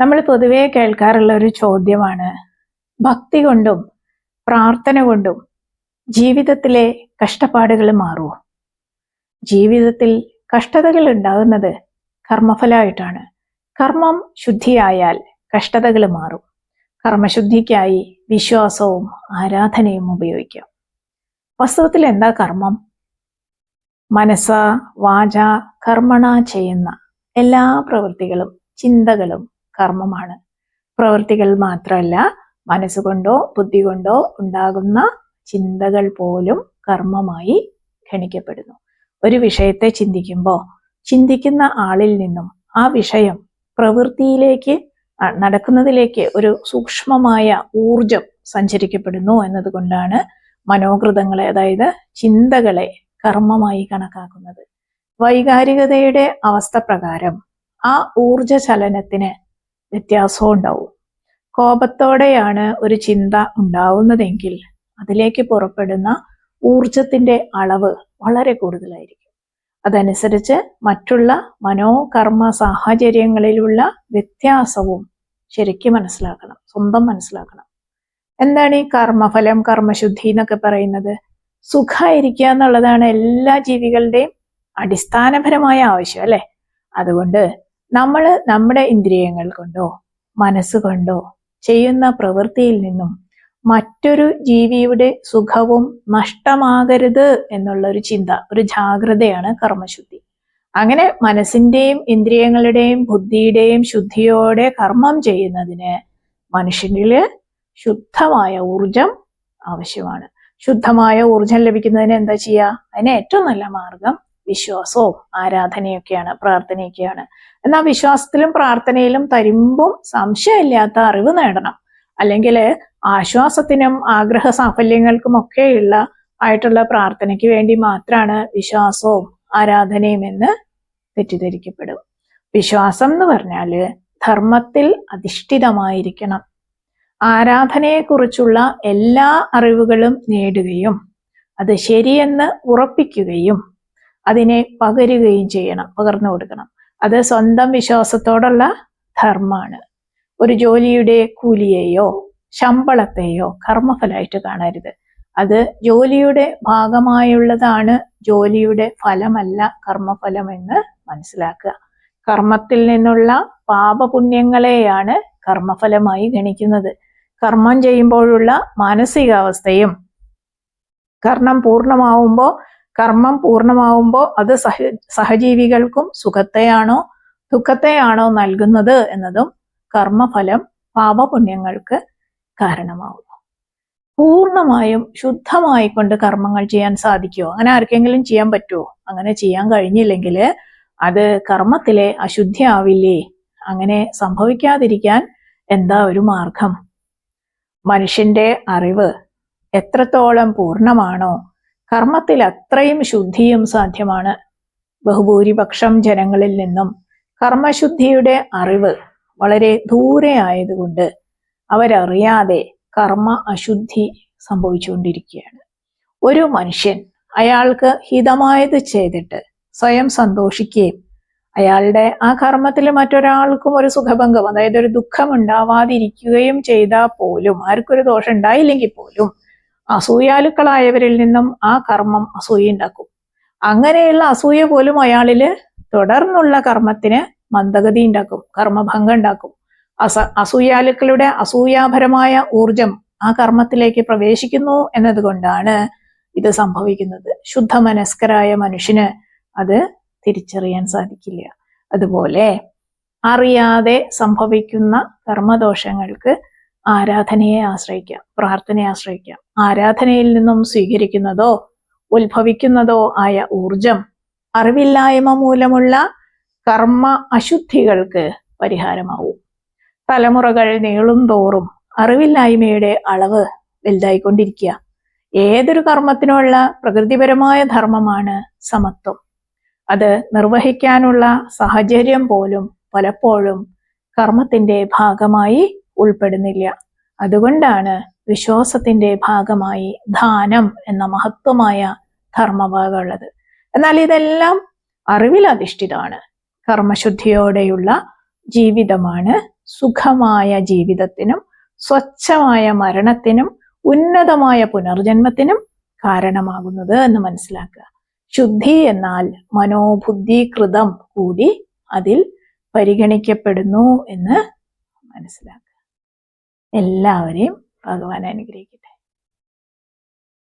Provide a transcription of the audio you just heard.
നമ്മൾ പൊതുവേ കേൾക്കാറുള്ള ഒരു ചോദ്യമാണ്. ഭക്തി കൊണ്ടും പ്രാർത്ഥന കൊണ്ടും ജീവിതത്തിലെ കഷ്ടപ്പാടുകൾ മാറുമോ ജീവിതത്തിൽ കഷ്ടതകൾ ഉണ്ടാകുന്നത് കർമ്മഫലമായിട്ടാണ്. കർമ്മം ശുദ്ധിയായാൽ കഷ്ടതകൾ മാറും. കർമ്മശുദ്ധിക്കായി വിശ്വാസവും ആരാധനയും ഉപയോഗിക്കാം. വസ്തുവത്തിൽ എന്താ കർമ്മം? മനസ്സ വാച കർമ്മണ ചെയ്യുന്ന എല്ലാ പ്രവൃത്തികളും ചിന്തകളും കർമ്മമാണ്. പ്രവൃത്തികൾ മാത്രമല്ല മനസ്സുകൊണ്ടോ ബുദ്ധി കൊണ്ടോ ഉണ്ടാകുന്ന ചിന്തകൾ പോലും കർമ്മമായി ഗണിക്കപ്പെടുന്നു ഒരു വിഷയത്തെ ചിന്തിക്കുമ്പോൾ ചിന്തിക്കുന്ന ആളിൽ നിന്നും ആ വിഷയം പ്രവൃത്തിയിലേക്ക് നടക്കുന്നതിലേക്ക് ഒരു സൂക്ഷ്മമായ ഊർജം സഞ്ചരിക്കപ്പെടുന്നു എന്നതുകൊണ്ടാണ് മനോകൃതങ്ങളെ അതായത് ചിന്തകളെ കർമ്മമായി കണക്കാക്കുന്നത്. വൈകാരികതയുടെ അവസ്ഥ പ്രകാരം ആ ഊർജ ചലനത്തിന് വ്യത്യാസവും ഉണ്ടാവും. കോപത്തോടെയാണ് ഒരു ചിന്ത ഉണ്ടാവുന്നതെങ്കിൽ അതിലേക്ക് പുറപ്പെടുന്ന ഊർജത്തിന്റെ അളവ് വളരെ കൂടുതലായിരിക്കും. അതനുസരിച്ച് മറ്റുള്ള മനോകർമ്മ സാഹചര്യങ്ങളിലുള്ള വ്യത്യാസവും ശരിക്കും മനസ്സിലാക്കണം സ്വന്തം മനസ്സിലാക്കണം. എന്താണ് ഈ കർമ്മഫലം കർമ്മശുദ്ധി എന്നൊക്കെ പറയുന്നത്? സുഖമായിരിക്കുക എന്നുള്ളതാണ് എല്ലാ ജീവികളുടെയും അടിസ്ഥാനപരമായ ആവശ്യം അല്ലെ? അതുകൊണ്ട് നമ്മൾ നമ്മുടെ ഇന്ദ്രിയങ്ങൾ കൊണ്ടോ മനസ്സുകൊണ്ടോ ചെയ്യുന്ന പ്രവൃത്തിയിൽ നിന്നും മറ്റൊരു ജീവിയുടെ സുഖവും നഷ്ടമാകരുത് എന്നുള്ള ഒരു ചിന്ത ഒരു ജാഗ്രതയാണ് കർമ്മശുദ്ധി. അങ്ങനെ മനസ്സിന്റെയും ഇന്ദ്രിയങ്ങളുടെയും ബുദ്ധിയുടെയും ശുദ്ധിയോടെ കർമ്മം ചെയ്യുന്നതിന് മനുഷ്യനിൽ ശുദ്ധമായ ഊർജം ആവശ്യമാണ്. ശുദ്ധമായ ഊർജം ലഭിക്കുന്നതിന് എന്താ ചെയ്യുക അതിന് ഏറ്റവും നല്ല മാർഗം വിശ്വാസവും ആരാധനയൊക്കെയാണ് പ്രാർത്ഥനയൊക്കെയാണ്. എന്നാൽ വിശ്വാസത്തിലും പ്രാർത്ഥനയിലും തരുമ്പും സംശയമില്ലാത്ത അറിവ് നേടണം. അല്ലെങ്കിൽ ആശ്വാസത്തിനും ആഗ്രഹ സാഫല്യങ്ങൾക്കും ഒക്കെയുള്ള ആയിട്ടുള്ള പ്രാർത്ഥനയ്ക്ക് വേണ്ടി മാത്രമാണ് വിശ്വാസവും ആരാധനയും എന്ന് തെറ്റിദ്ധരിക്കപ്പെടും വിശ്വാസം എന്ന് പറഞ്ഞാൽ ധർമ്മത്തിൽ അധിഷ്ഠിതമായിരിക്കണം. ആരാധനയെക്കുറിച്ചുള്ള എല്ലാ അറിവുകളും നേടുകയും അത് ശരിയെന്ന് ഉറപ്പിക്കുകയും അതിനെ പകരുകയും ചെയ്യണം പകർന്നു കൊടുക്കണം. അത് സ്വന്തം വിശ്വാസത്തോടുള്ള ധർമ്മമാണ് ഒരു ജോലിയുടെ കൂലിയെയോ ശമ്പളത്തെയോ കർമ്മഫലമായിട്ട് കാണരുത്. അത് ജോലിയുടെ ഭാഗമായുള്ളതാണ് ജോലിയുടെ ഫലമല്ല കർമ്മഫലമെന്ന് മനസ്സിലാക്കുക. കർമ്മത്തിൽ നിന്നുള്ള പാപപുണ്യങ്ങളെയാണ് കർമ്മഫലമായി ഗണിക്കുന്നത്. കർമ്മം ചെയ്യുമ്പോഴുള്ള മാനസികാവസ്ഥയും കർണം പൂർണമാവുമ്പോൾ കർമ്മം പൂർണമാവുമ്പോൾ അത് സഹ സഹജീവികൾക്കും സുഖത്തെയാണോ ദുഃഖത്തെയാണോ നൽകുന്നത് എന്നതും കർമ്മഫലം പാപപുണ്യങ്ങൾക്ക് കാരണമാവുന്നു. പൂർണമായും ശുദ്ധമായി കൊണ്ട് കർമ്മങ്ങൾ ചെയ്യാൻ സാധിക്കുമോ അങ്ങനെ ആർക്കെങ്കിലും ചെയ്യാൻ പറ്റുമോ അങ്ങനെ ചെയ്യാൻ കഴിഞ്ഞില്ലെങ്കിൽ അത് കർമ്മത്തിലെ അശുദ്ധി ആവില്ലേ അങ്ങനെ സംഭവിക്കാതിരിക്കാൻ എന്താ ഒരു മാർഗം? മനുഷ്യന്റെ അറിവ് എത്രത്തോളം പൂർണമാണോ കർമ്മത്തിൽ അത്രയും ശുദ്ധിയും സാധ്യമാണ്. ബഹുഭൂരിപക്ഷം ജനങ്ങളിൽ നിന്നും കർമ്മശുദ്ധിയുടെ അറിവ് വളരെ ദൂരെ ആയതുകൊണ്ട് അവരറിയാതെ കർമ്മ അശുദ്ധി സംഭവിച്ചുകൊണ്ടിരിക്കുകയാണ്. ഒരു മനുഷ്യൻ അയാൾക്ക് ഹിതമായത് ചെയ്തിട്ട് സ്വയം സന്തോഷിക്കുകയും അയാളുടെ ആ കർമ്മത്തിൽ മറ്റൊരാൾക്കും ഒരു സുഖഭംഗം അതായത് ഒരു ദുഃഖം ഉണ്ടാവാതിരിക്കുകയും ചെയ്താൽ പോലും ആർക്കൊരു ദോഷം ഉണ്ടായില്ലെങ്കിൽ പോലും അസൂയാലുക്കളായവരിൽ നിന്നും ആ കർമ്മം അസൂയുണ്ടാക്കും. അങ്ങനെയുള്ള അസൂയ പോലും അയാളിൽ തുടർന്നുള്ള കർമ്മത്തിന് മന്ദഗതി ഉണ്ടാക്കും കർമ്മഭംഗം ഉണ്ടാക്കും. അസ അസൂയാലുക്കളുടെ അസൂയാപരമായ ഊർജം ആ കർമ്മത്തിലേക്ക് പ്രവേശിക്കുന്നു എന്നതുകൊണ്ടാണ് ഇത് സംഭവിക്കുന്നത്. ശുദ്ധമനസ്കരായ മനുഷ്യന് അത് തിരിച്ചറിയാൻ സാധിക്കില്ല. അതുപോലെ അറിയാതെ സംഭവിക്കുന്ന കർമ്മദോഷങ്ങൾക്ക് ആരാധനയെ ആശ്രയിക്കാം പ്രാർത്ഥനയെ ആശ്രയിക്കാം. ആരാധനയിൽ നിന്നും സ്വീകരിക്കുന്നതോ ഉത്ഭവിക്കുന്നതോ ആയ ഊർജം അറിവില്ലായ്മ മൂലമുള്ള കർമ്മ അശുദ്ധികൾക്ക് പരിഹാരമാവും. തലമുറകൾ നീളും തോറും അറിവില്ലായ്മയുടെ അളവ് വലുതായിക്കൊണ്ടിരിക്കുക. ഏതൊരു കർമ്മത്തിനുള്ള പ്രകൃതിപരമായ ധർമ്മമാണ് സമത്വം. അത് നിർവഹിക്കാനുള്ള സാഹചര്യം പോലും പലപ്പോഴും കർമ്മത്തിന്റെ ഭാഗമായി ഉൾപ്പെടുന്നില്ല. അതുകൊണ്ടാണ് വിശ്വാസത്തിന്റെ ഭാഗമായി ദാനം എന്ന മഹത്വമായ ധർമ്മഭാഗം ഉള്ളത് എന്നാൽ ഇതെല്ലാം അറിവിലധിഷ്ഠിതമാണ്. കർമ്മശുദ്ധിയോടെയുള്ള ജീവിതമാണ് സുഖമായ ജീവിതത്തിനും സ്വച്ഛമായ മരണത്തിനും ഉന്നതമായ പുനർജന്മത്തിനും കാരണമാകുന്നത് എന്ന് മനസ്സിലാക്കുക. ശുദ്ധി എന്നാൽ മനോബുദ്ധി കൃതം കൂടി അതിൽ പരിഗണിക്കപ്പെടുന്നു എന്ന് മനസ്സിലാക്കുക. എല്ലാവരെയും ഭഗവാൻ അനുഗ്രഹിക്കട്ടെ.